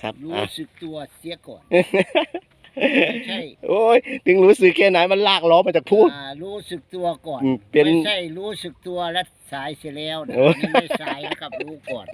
ครับรู้อะสึกตัวเสียก่อนไม่ใช่โอ้ยถึงรู้สึกแค่ไหนมันลากล้อมาจากพูด อ่ารู้สึกตัวก่อนอืมเป็น ไม่ใช่รู้สึกตัวแล้วสายเสียแล้วนะโอ้ยนี่ไม่สายนะครับรู้ก่อน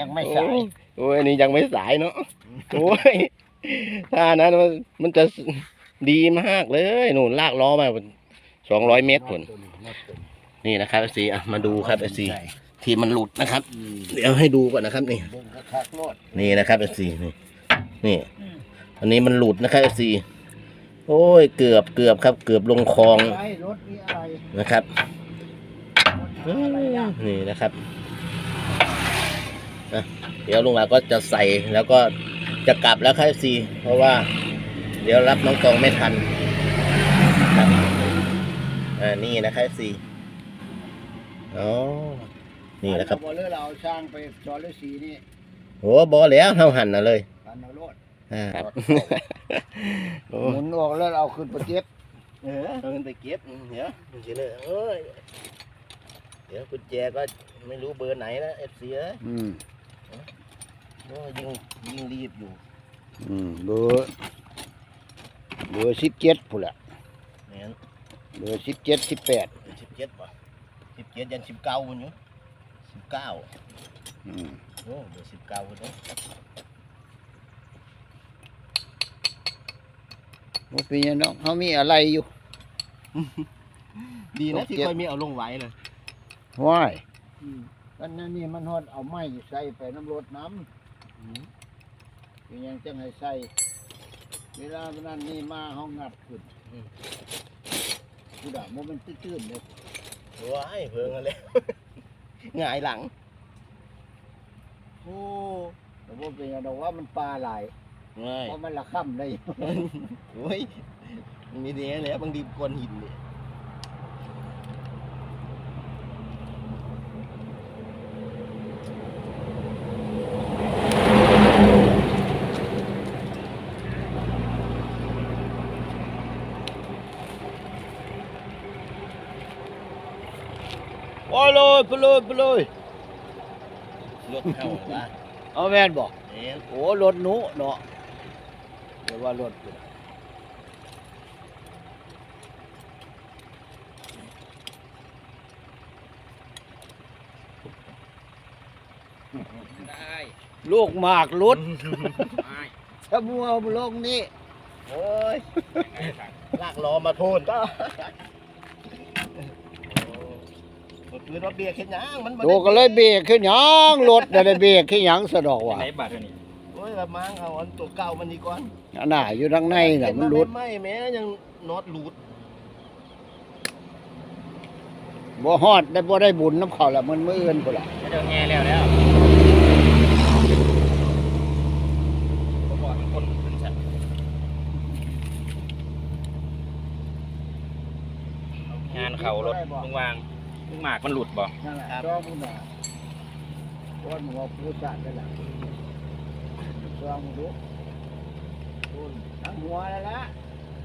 ยังไม่สายโอ้ยอันนี้ยังไม่สายเนาะโอ้ยถ้านั้นมันมันจะดีมากเลยหนูนลากล้อมาสองร้อยเมตรผลนี่นะครับสีอะมาดูครับสี ที่มันหลุดนะครับ เดี๋ยวให้ดูก่อนนะครับ นี่นี่นะครับสีนี่นี่ อันนี้มันหลุดนะครับสีโอ้ยเกือบเกือบครับ เกือบลงคลองนะครับนี่นะครับเดี๋ยวลุงหลาก็จะใส่แล้วก็จะกลับแล้วครับสีเพราะว่า เดี๋ยวรับน้องตองไม่ทันครับอ่านี่นะครับสีอ๋อ นี่นะครับเอาเรือเราเอาช่างไปจอดฤาษีนี่โอ้บอแล้วเท่าหันนะเลยพันเอาโลดอ่าโอ้หมุนออกแล้วเอาขึ้นไปเก็บเออเอาเงินไปเก็บเดี๋ยวเดี๋ยวเลยเอ้ยเดี๋ยวกุญแจก็ไม่รู้เบอร์ไหนนะเอฟซีเอ้ยอืมโอ้ยยิ่งยิ่งรีบอยู่อืมเบอร์เบอร์สิบเจ็ดพุ่นละเนี่ยเบอร์สิบเจ็ดสิบแปดสิบเจ็ดป่ะสิบเจ็ดยันสิบเก้าวันอยู่สิบ เก้าอืมโอ้เบอร์สิบเก้าวันนี้บ่เป็นหยังเนาะเขามีอะไรอยู่ ดีนะที่เก็บค่อยมีเอาลงไว้เลยว้ายกันนั่นนี่มันฮอดเอาไม้ใส่ไปน้ำรดน้ำเป็นหยังจังให้ใส่ เวลานั้นนี่มาเฮางัดขึ้นผู้ด่ามันมันตื้นๆเลยว้ายเพิ่งอะไร หงายหลัง โอ้แต่ว่าเป็นหยังดอกว่ามันปลาหลายง่ายเพราะมันละค่ำได้ โอ้ยมันมีเดียแล้วบางทีกวนหินเนี่ย โอ้ยเลย ไปเลยไปเลยรถเข้าว่าเอาแม่นบอกเอ๊ะโอ้รถหนูเนาะเดี๋ยวว่ารถพุ่นลูกหมากรุดถ้ามัวลงนี่โอ้ยลากล้อมาโทนก็ โอ้ปืนรถเบียร์เข็นหยังมันบ่โตได้ก็เลยเบรกขึ้นหยังรถได้เบรกขึ้นหยังสะดอกว่ะไหนบาทเท่านี้โอ้ยละมังเอาอันตัวเก่ามันดีก่อนอันน่ะอยู่ทางในน่ะมันรุดไม่แม้ยังน็อตหลุดบ่ฮอดได้บ่ได้บุญน้ำเขาละมันมื้ออื่นพุ่นล่ะเดี๋ยวแง่แล้วแล้วผมบอกมันคนขึ้นชั้นงานเขารถลุงวาง ลุงหมากมันหลุดบ่นั่นแหละจอมึงน่ะคนหัวผู้ชาตินั่นแหละจอมึงดูพุ่นทั้งหัวแล้วละ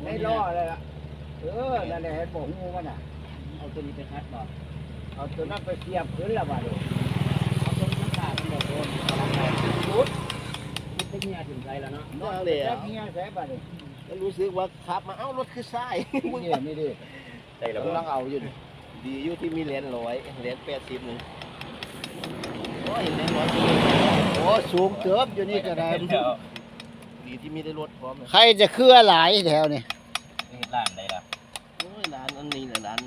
ไม่ล้อเลยล่ะเออนั่นแหละเห็นบ่ฮู้มันน่ะ เอาตัวนี้ไปคัดบ่เอาตัวนั้นไปเสียบขึ้นและบาดนี้เอาตัวนี้ขาดมันบ่โดนเอาลงไปรุดรุดไปเงียถึงใจแล้วเนาะนั่งเลยแล้อะวเมียใส่บาดนี้แล้วรู้สึกว่าขับมาเอ้ารถคือซ้ายนี่นี่ดิใจแล้วกำลังเอาอยู่นี่ ดีอยู่ที่มีเหรียญร้อยเหรียญแปดสิบหนึ่งโอ้ยเหรียญร้อยโอ้สูงเติบอยู่นี่ก็ได้ดีที่มีได้รถพร้อมเลยใครจะเคลื่อหลายแถวนี่เฮ็ดร้านได้ล่ะโอ้ยร้านอันนี้แหละร้าน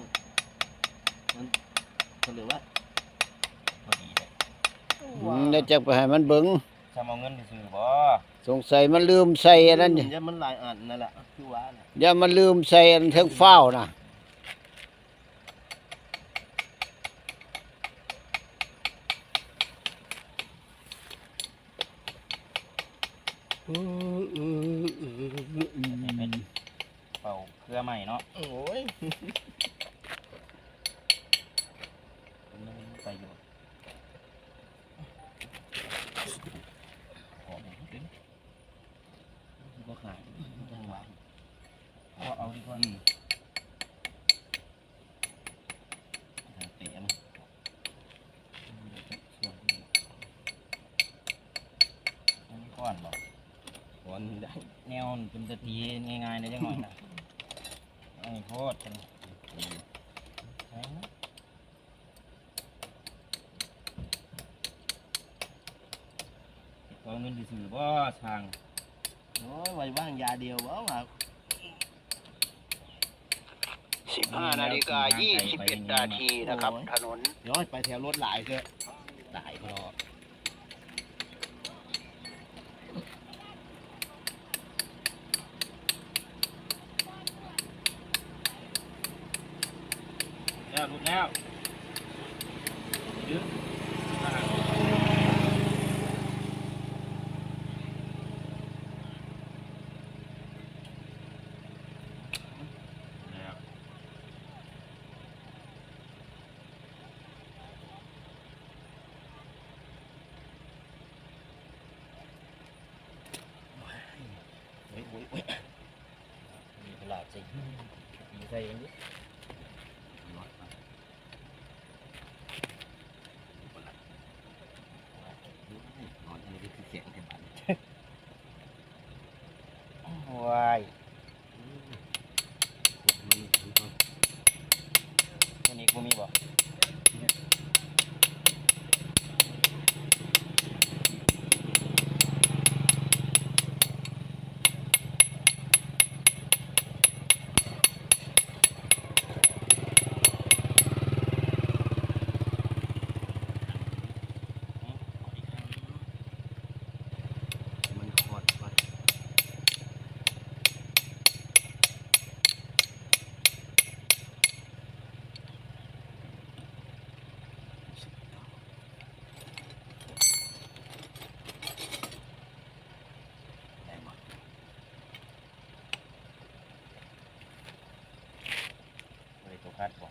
มันเขาเรียกว่าพอดีเลยอืมแล้วจะไปให้มันเบิ่งจะเอาเงินไปซื้อบ่สงสัยมันลืมใส่อันนั้นนี่เนี่ยมันหลายอันนั่นแหละคือว่าน่ะอย่ามันลืมใส่อันเทิงเฝ้าวนะ เป่าเครือใหม่เนาะ โอ้ย ไปอยู่ขอหน่อยดิบ่ขายจังหวะก็เอาดีกว่าเตะมันส่วนนี้ ก้อนบ่ ก้อน ได้แนวมันเป็นตะตีง่ายๆเลยจังหน่อยนะไอ้โคตรเป็นแข็งก็เงินที่ซื้อบ่ช่างโอ้ยไว้ว่างยาเดียวบ่ว่า15นาฬิกา21นาทีนะครับ ถนนย้อยไปแถวรถหลายเถอะหลายพอ แล้วลุกแล้วดึงแล้ว เฮ้ยเฮ้ยเฮ้ย มีตลาดสิมีใส่เองดิ นอนอันนี้คือเสียงเต็มบัน วายตัวนี้กูมีบ่ มันคอดก่อน บริตัวคัดบ่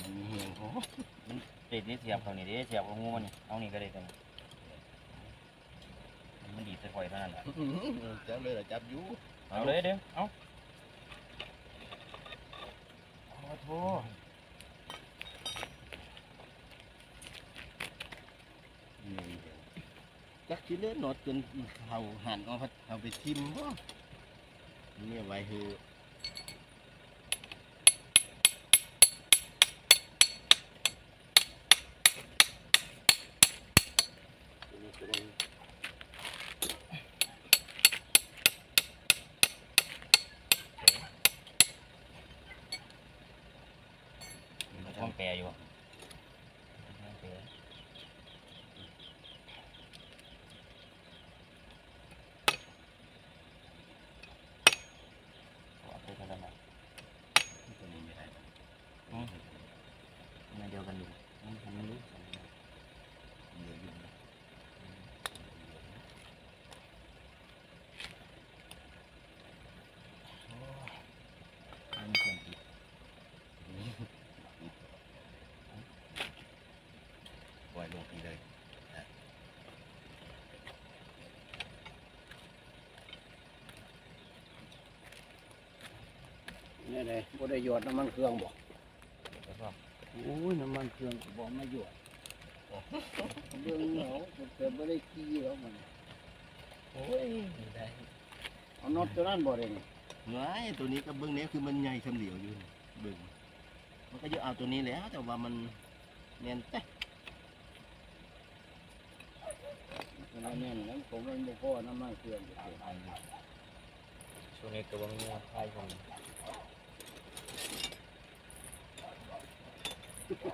มันมีเฮียงโอ้ ติ ดนี่เสียบเขานี่เด้เสียบเอางูมันนี่เอานี่ก็ได้ตัวนี้มันดีดใส่ข่อยเท่านั้นแหละจับเลยเหรอจับอยู่เอาเลยเด้อเอาขอโทษจักชิ้นเลือดหนอดจนเขาหันเอาพัดเอาไปทิมบ่เนี่ยไว้คือ มันต้องแปรอยู่บ่ต้องแปรขอโทษกันนะ ตัวนี้ไม่ได้ มันเดียวกันอยู่มันทำไม่รู้ เดี๋ยวอยู่นะ มันมีส่วนผิด ปล่อยลงทีเลย นี่เลยบ่ได้หยอดน้ำมันเครื่องบ่แล้วก็โอ้ยน้ำมันเครื่องก็บ่มาหยอดเบิ่งเหงาแต่บ่ได้ขี้แล้วมันโอ้ยไม่ได้เอาน็อตตัวนั้นบ่ได้นี่ไว้ตัวนี้ก็เบิ้งเนี้ยคือมันใหญ่เฉลียวอยู่เบิ้งมันก็จะเอาตัวนี้แหล้วแต่ว่ามันเนียนแต่มันเอาแน่นนั้นผมมันบ่พอน้ำมันเครื่องก็เกิดช่วงนี้ตัวมันมีไฟผมได้ Thank you.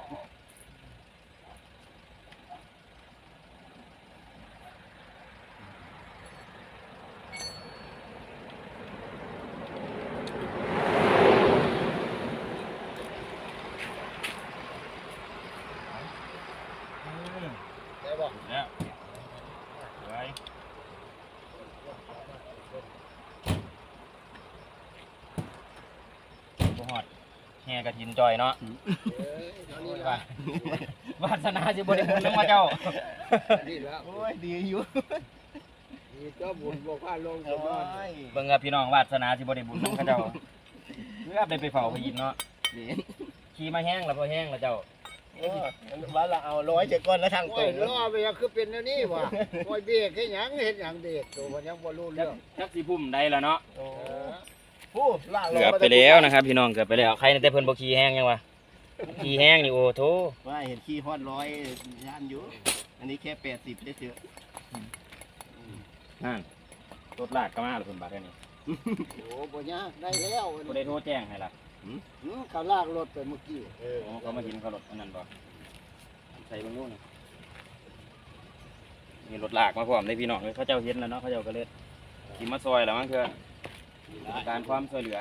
แห่กระถินจอยเนาะเอ้ยเท่านี้ว่าละวาสนาสิบ่ได้บุญนำมาเจ้านี่ละโอ้ยดีอยู่นี่ก็บุญบ่พาลงโอ้ก็นอนยเบิ่งกับพี่น้องวาสนาสิบ่ได้บุญนำเขาเจ้าเพื่อได้ไปเฝ้าพระยินเนาะนี่ขี่มาแห้งแล้วพอแห้งแล้วเจ้าเออว่าเราเอาร้อยเจ็ดก้อนแล้วทางตโอ้รยงล้อไปยังคือเป็นแนวนี้วะโอ้ยเบรกให้หยังเห็นหยังเด็กตัวมันยังบ่รู้จัเรื่กองจักสีพุ่มได้แล้วเนาะโอ้ เออผู้ล่างเกือบไปแล้วนะครับ พี่น้องเกือบไปแล้วใครแต่เพิ่นบ่ขี่แห้งยังวะขี่แห้งนี่โอ้โถว่าเห็นขี้ฮอดร้อยย่านอยู่ อันนี้แค่แปดสิบเฉยนั่นรถลากก็มาแล้วเพิ่นบัดนี้โอ้บ่ยากได้แล้วบ่ได้โทรแจ้งให้ล่ะหืมเขาลากรถไปเมื่อกี้ๆเออโอ้เขามาเห็นเขารถอันนั้นบ่ใส่เบิ่งนู่นน่ะมีรถลากมาพร้อมได้พี่น้องเลยเขาเจ้าเห็นแล้วเนาะเขาเจ้าก็เลยขี่มาซอยแล้วมั้งเถื่อ ต้องการความช่วยเหลือ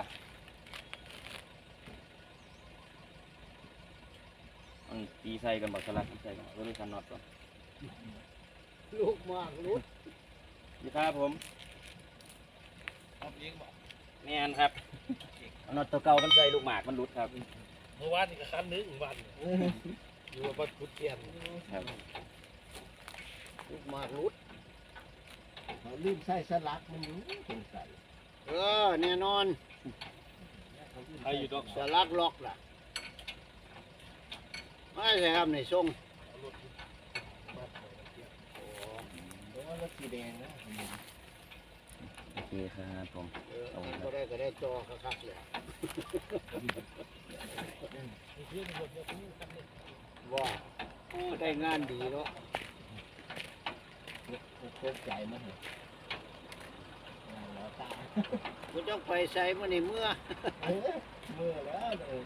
อันตีใส่กันบักสลักใส่กันรถคันน็อตก่อนลูกมากลุดนี่ครับผมแม่นครับเอาน็อตตัวเก่ามันใส่ลูกหมากมันหลุดครับเมื่อวานนี่ก็คันหนึงวันอยู่ว่าบัดพุดเกียนครับลูกมากลุดเขาลืมใส่สลักมันอยู่สงสัย เออแน่นอนใครอยู่ดอกสลักล็อกล่ะไม่ใช่ครับในทรงเพราะว่ารถสีแดงนะโอเคครับผมเออก็ได้ก็ได้จอคักๆเลยว่าโอ้ได้งานดีเนาะโคกใจมันเหรอแล้ว ตาคุณต้องไปใส่มาในเมื่อเออเมื่อแล้วเออ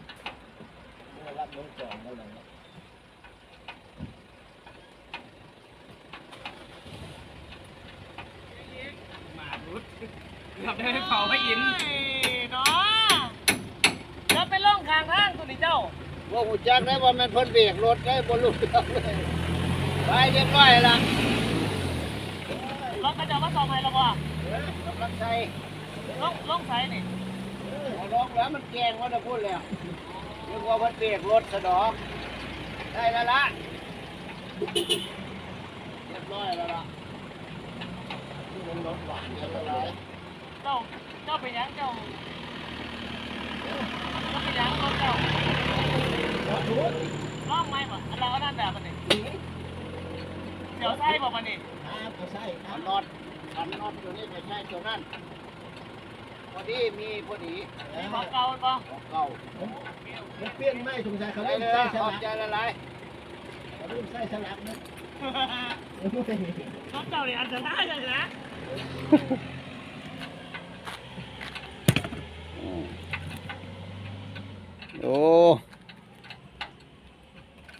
เมื่อรับน้องจองแล้วนะครับได้เผาพระอินทร์เนาะแล้วไปล่องข้างทางตัวนี้เจ้าว่าหูจักได้ว่ามันพ้นเบรกรถได้บนลูกเลยไปเรียบร้อยละล็อกระจกมาส่องให้เราบ่กำลังใส่ ล่องล่องใส่นี่เอาล็อกแล้วมันแกงว่าจะพูดแล้วนึกว่าเพิ่นเบรกรถสะดอก ได้แล้วละเรียบร้อยแล้วล่ะที่มันรถหวานเรีเนี่ยยบเลร้อยยเจ้าเจ้าไปยังเจ้าเจ้าไปยังรถเจ้าล่องไหมบ่อันเราก็นั่นแบบมันนี่เดี๋ยวใส่บ่มันนี่ครับก็ใช่ครัขับนน็อตขันน็อตตัวนี้ไม่ใช่ตัวนั้น พอดีมีพอดีมีของเก่าบ่ของเก่ามันเปลี่ยนไม่สงสัยเขาได้เริ่มเลยใส่สขอลับกใจละลายเขาเริ่มใส่สลักนะรถเจ้านี่อันตรายเลยนะโอ้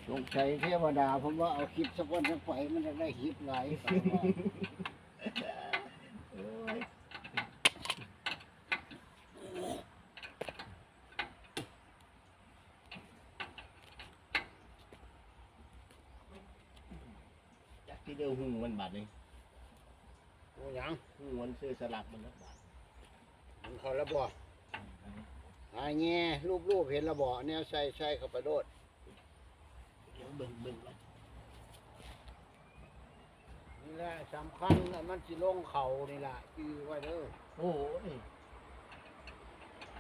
สงสัยเทวดาผมว่าเอาคลิปสักวันสักไฟมันจะได้คลิปหลาย จากที่เดียวหูมันบาดเลย โอ้ยัง หูมัน ซื้อสลักมันแล้วบาดมันเขาระบ่หายแง่รูปรูปๆเห็นระบ่เนี่ยใส่ใส่เข้าไปโดดเดี๋ยวเบิ่งเบิ่งแล้วนี่แหละสำคัญน่ะมันสิลงเขานี่ล่ะจือไว้เด้อโอ้ย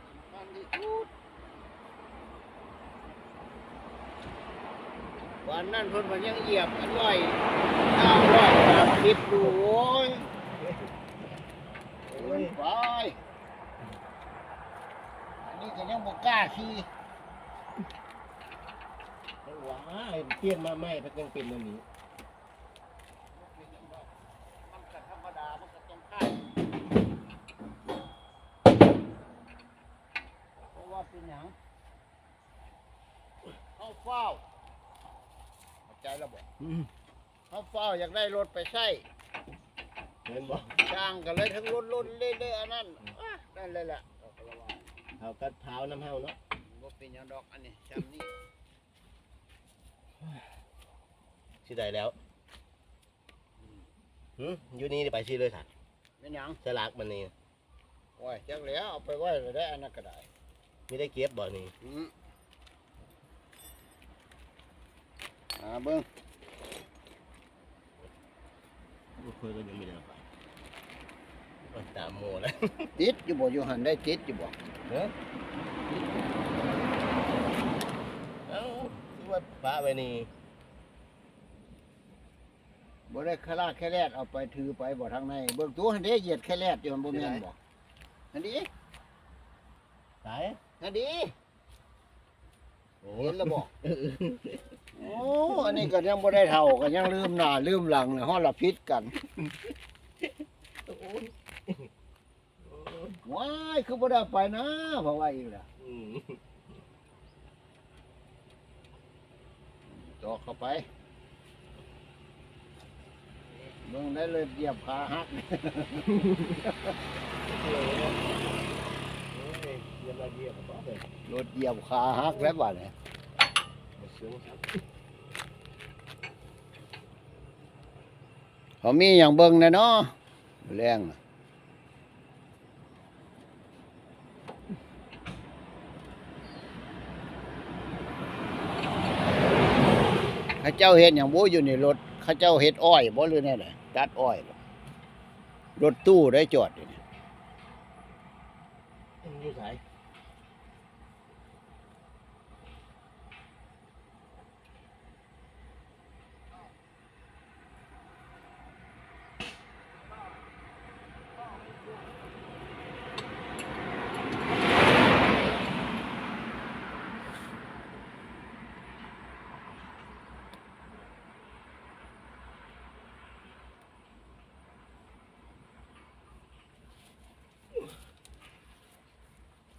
สำคัญที่สุดวันนั้นเพิ่นมันยังเหยียบอันร้อยเก้าร้อยสามสิบอยู่โอ้ยโอ้ย ไปอันนี้ก็ยังบ่กล้าขี่จังหวะเปลี่ยนมาใหม่มันยังเป็นอันนี้มันก็ธรรมดามันก็ต้องค่ายเพราะว่าเป็นหยังเข้าเฝ้าเข้าใจแล้วบอกอืมเข้าเฝ้าอยากได้รถไปใช้ เห็นบ่จ้างกันเลยทั้งรถรุ่นเรื่อยๆอันนั้นอะนั่นเลยแหละเอาก็ระวังเขาก็เท้าน้ำเฮาเนาะบ่เป็นหยังดอกอันนี้จำนี่สิได้แล้วหืมอยู่นี่ไปสิเลยค่ะเป็นหยังสลักมันนี่โอ้ยจักแล้วเอาไปไว้เลยได้อันนั้นก็ได้ไม่ได้เก็บบ่นี่อืมอ่าเบิ้งบ่เคยก็ยังไม่ได้เอาไปโอ้ย ตามโมแล้วติดอยู่บ่อยู่หันได้ติดอยู่บ่เนาะเอ้าว่าปะไว้นี่บ่ได้คลาดแค่แรดเอาไปถือไปบ่ทางในเบิ่งตัวหันเด้เหยียดแค่แรดอยู่มันบ่แม่นบ่อันนี้สายอันนี้โอ้เห็นแล้วบ่โอ้อันนี้ก็ยังบ่ได้เท่าก็ยังลืมหน้าลืมหลังเลยฮอดละพิษกัน ว้ายคือบ่ได้เอาไปนะเพราะว่าอีกแล้วอืมต่อเข้าไปเบิ่งได้เลยเหยียบขาหัก โอ้ยเยี่ยมละเยี่ยมบ่เลยรถเหยียบขาหักแล้วบัดนี้มาซึ้งครับเขามีอย่างเบิ่งแน่เนาะแรงน่ะ เจ้าเห็ดอย่างโบอยู่ในรถข้าเจ้าเห็ดอ้อยบ่หรือแน่ไหนตัดอ้อยรถตู้ได้จอดอยู่นี่ อยู่สาย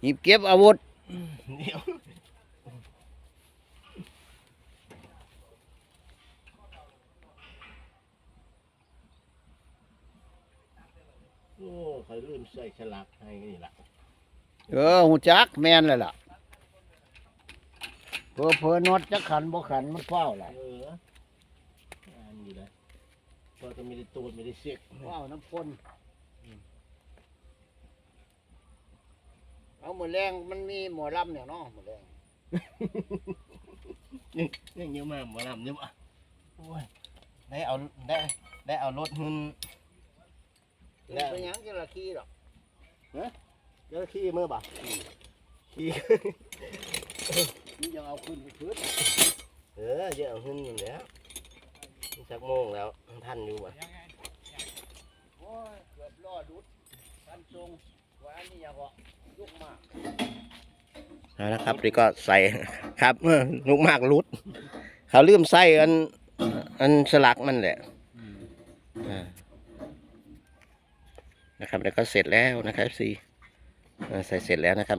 หยิบเก็บอาวุธเดี๋ยวโอ้เขาลืมใส่ฉลากให้นี่ล่ะเออหูจักแม่นเลยล่ะเพอเพอๆน็อตจักขันบ่ขันมันเฝ้าวล่ะเอออันนี้แหละพอจะไม่ได้ตูดไม่ได้เสียกเฝ้าวน้ำพ่น เอาหมดแรงมันมีหมอลำเนี่ยเนาะหมดแรงยังยังเยอะมากหมาลำเยอะมากโอ้ยได้เอาได้ได้เอารถหุ่นแล้วเป็นหยังจะละขี้หรอกเจ้าขี้มือบ่ขี้นี่ยังเอาขึ้นไปพื้นเออเยอะเอาหุ่นอยู่แล้วสักโมงแล้วท่านอยู่บ่โอ้ยเกือบล่อดุดทันทรงว่าอันนี้ยังก็ลุกมาก เอาละครับนี่ก็ใส่ครับลูกมากรุด เขาลืมใส่อัน อันสลักมันแหละนะครับ แล้วก็เสร็จแล้วนะครับซีใส่เสร็จแล้วนะครับ